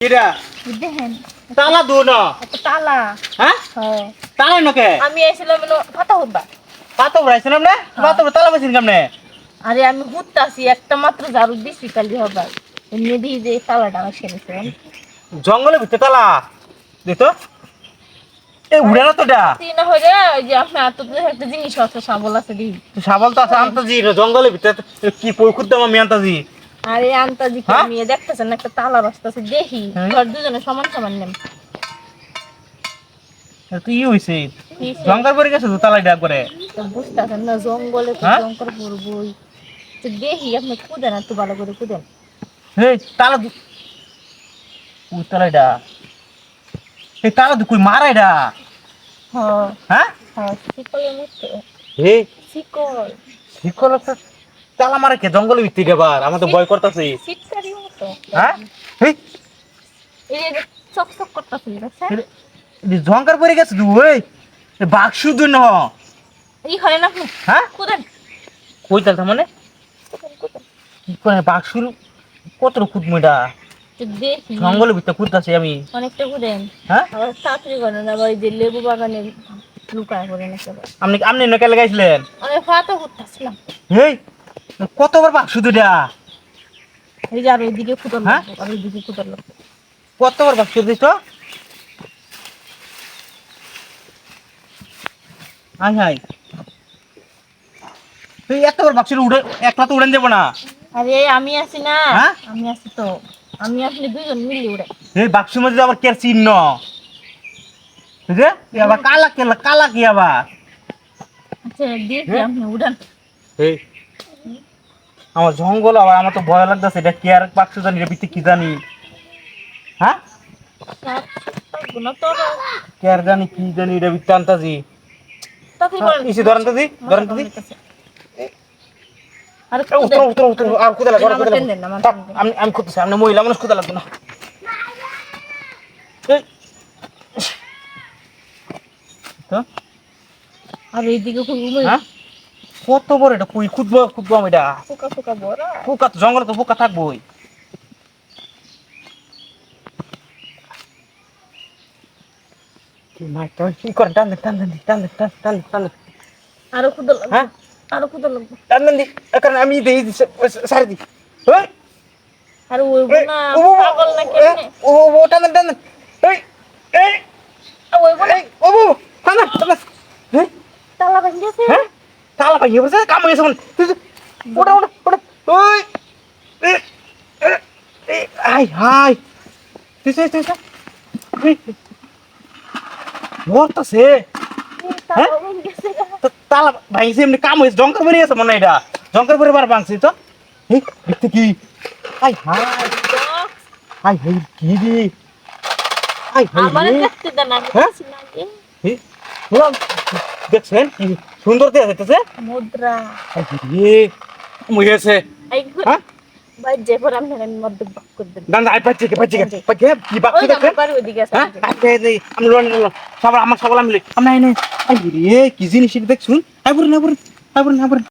কিরা? দেখেন তালা দু ন। তালা। হ্যাঁ? হ্যাঁ। তালা নকে আমি হুদবা। পাতো না পাতো তালা বসিন কেমনে? আরে আমি হুদতাছি একটা মাত্র ঝাড়ু দিছি কালি হবার। এমনি দিয়ে যে তালাটা আমার সেরেছে জঙ্গলের ভিতরে তালা? দিত এ উড়ে না তো এটা তিন হয়ে ওই যে আপনার একটা জিনিস আছে আছে দি সাবল তো আছে আনতাজি জঙ্গলের ভিতরে কি পরিখুর দাম আমি আনতাজি আরে আন্তাজি হ্যাঁ? আমি দেখতেছেন একটা তালা আছে দেখি। হ্যাঁ। ঘর দুজনে সমান সমান নেম তুই ই হইছে। জঙ্গল পরে গেছে তো তালা ডাক করে। বুঝতেছেন না জঙ্গলে হ্যাঁ? জঙ্গল পড়বই। তো দেখি আপনি কুদেন একটু ভালো করে কুদেন। হে তালা দু ওই তালা এটা এই তালা দু কই মারা হ্যাঁ। হ্যাঁ? শিকলের হে শিকল। শিকল একটা কে আবার? আমার তো ভয় করতেছে। শিককারি হ্যাঁ? এই জঙ্গল পরে গেছে তুই ওই বাঘ শুধু ন। ই হয় না আপনি হ্যাঁ? কুদেন। কই তাল মানে? কুদেন কুদেন। কি করে বাঘ শুরু কত কুদমুটা তো জঙ্গলের ভিতরে কুদতাছি আমি। অনেকটা কুদেন। হ্যাঁ? আবার তাড়াতাড়ি করেন আবার ওই যে লেবু বাগানে লুকায় করে না আপনি আপনি নকে লাগাইছিলেন? অনেক ফাটা করতেছিলাম হেই। কতবার বাঘ শুধু এই যে আর ওইদিকে কুদর হ্যাঁ? আর ওইদিকে লাগবে। কতবার বাঘ শুধু দিছ হাই হাই। তুই এতবার বাঘ শুধু উড়ে একলা তো উড়েন যাব না। আরে আমি আছি না। হ্যাঁ? আমি আছি তো। আমি আপনি দুইজন মিলি উড়ে এই বাক্সের মধ্যে আবার কে চিহ্ন? বুঝলে কি আবার কালা কেলা কালা কি আবার? আচ্ছা দেখি হ্যাঁ? আপনি উড়ান? এই আমার জঙ্গল আবার আমার তো ভয় লাগতেছে এটা কি আর বাক্স জানি এটা ভিতরে কি জানি? হ্যাঁ? গুলো কে আর জানি কি জানি এটা আনতাজি ইসি ধরেন তো দি ধরেন তো দি। আর কোথায় লাগবে। আমি আমি করতেছি আপনি মহিলা মানুষ কোথায় লাগবে না। তো আর এইদিকে খুব হ্যাঁ? কত বড় এটা কুই? খুদবো খুদবো আমি এটা। ফুকা ফুকা বড়। পোকা তো জঙ্গলে তো পোকা থাকবোই। কি মাইটা টান টান টান টান টান টান আরও ক্ষুদা হ্যাঁ? আরও টান দি কারণ আমি দেই দি সারি দি। ওই। আর ওই না ও, ও, পাগল না এ, ও ও, ও টান টান এই এই। ওই না। ও ও টান টান তালা ভেঙে গেছে। হ্যাঁ? তালা ভাই এবার কাম হয়েছে মনে ওটা ওটা ওটা। ওই। আই হাই তুই তুই তুই মরতাছে। তালা তালা ভাঙছে এমনি কাম হয়েছে জঙ্কর বেরিয়ে গেছে মনে হয় এটা। জঙ্কর বেরিয়ে বার ভাঙছে তো। এই দেখতে কি? আই হাই আই হাই কি রে? আই হাই হ্যাঁ? দেখছেন? সুন্দর দিয়ে আছে মুদ্রা। হ্যাঁ? ভাই যে পর আমি আমি মধ্যে বাক করে দেব। দান আই পাচ্ছি কে পাচ্ছি কে পাচ্ছি কি বাকি ওই যে দেখছেন আমার বাড়ি আছে হ্যাঁ? আমি লোন সবার আমার সকল আমি আমি নাই নাই আই রে কি জিনিস দেখছুন? আই না না